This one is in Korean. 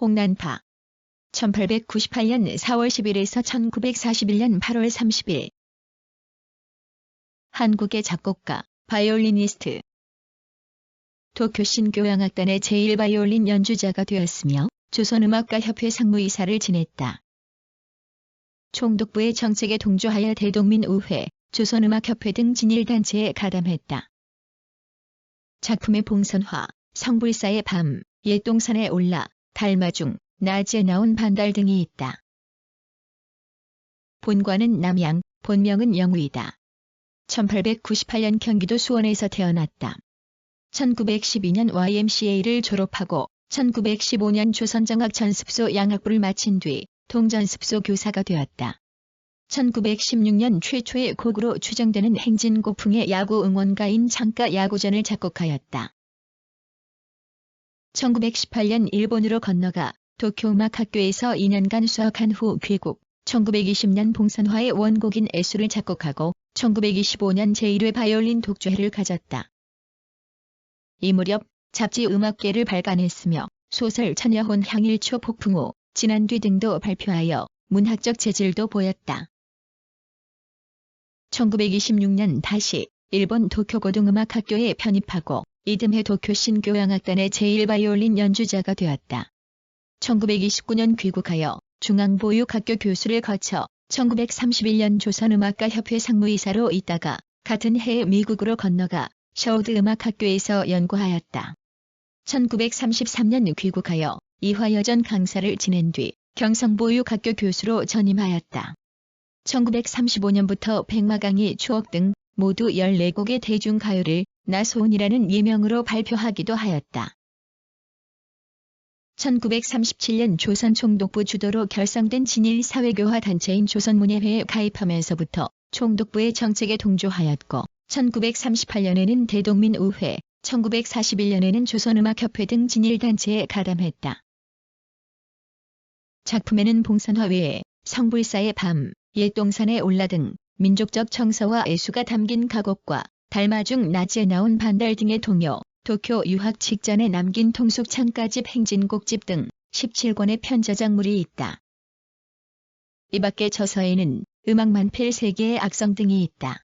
홍난파 1898년 4월 10일에서 1941년 8월 30일 한국의 작곡가, 바이올리니스트 도쿄 신교향악단의 제1바이올린 연주자가 되었으며 조선음악가협회 상무이사를 지냈다. 총독부의 정책에 동조하여 대동민우회, 조선음악협회 등 진일단체에 가담했다. 작품의 봉선화, 성불사의 밤, 옛동산에 올라, 달마 중, 낮에 나온 반달 등이 있다. 본관은 남양, 본명은 영의다. 1898년 경기도 수원에서 태어났다. 1912년 YMCA를 졸업하고 1915년 조선정학 전습소 양학부를 마친 뒤 동전습소 교사가 되었다. 1916년 최초의 곡으로 추정되는 행진고풍의 야구 응원가인 창가 야구전을 작곡하였다. 1918년 일본으로 건너가 도쿄 음악 학교에서 2년간 수학한 후 귀국, 1920년 봉선화의 원곡인 애수를 작곡하고 1925년 제1회 바이올린 독주회를 가졌다. 이 무렵 잡지 음악계를 발간했으며 소설 천여혼 향일초 폭풍호, 진안뒤 등도 발표하여 문학적 재질도 보였다. 1926년 다시 일본 도쿄고등음악학교에 편입하고 이듬해 도쿄 신교향악단의 제1바이올린 연주자가 되었다. 1929년 귀국하여 중앙보육학교 교수를 거쳐 1931년 조선음악가협회 상무이사로 있다가 같은 해에 미국으로 건너가 셔우드 음악학교에서 연구하였다. 1933년 귀국하여 이화여전 강사를 지낸 뒤 경성보육학교 교수로 전임하였다. 1935년부터 백마강의 추억 등 모두 14곡의 대중가요를 나소은이라는 예명으로 발표하기도 하였다. 1937년 조선 총독부 주도로 결성된 진일 사회교화 단체인 조선문예회에 가입하면서부터 총독부의 정책에 동조하였고 1938년에는 대동민 우회, 1941년에는 조선음악협회 등 진일 단체에 가담했다. 작품에는 봉선화 외에 성불사의 밤, 옛동산에 올라 등 민족적 청서와 애수가 담긴 가곡과 달마중 낮에 나온 반달 등의 동요, 도쿄 유학 직전에 남긴 통속 창가집 행진곡집 등 17권의 편저작물이 있다. 이 밖에 저서에는 음악 만필 3개의 악성 등이 있다.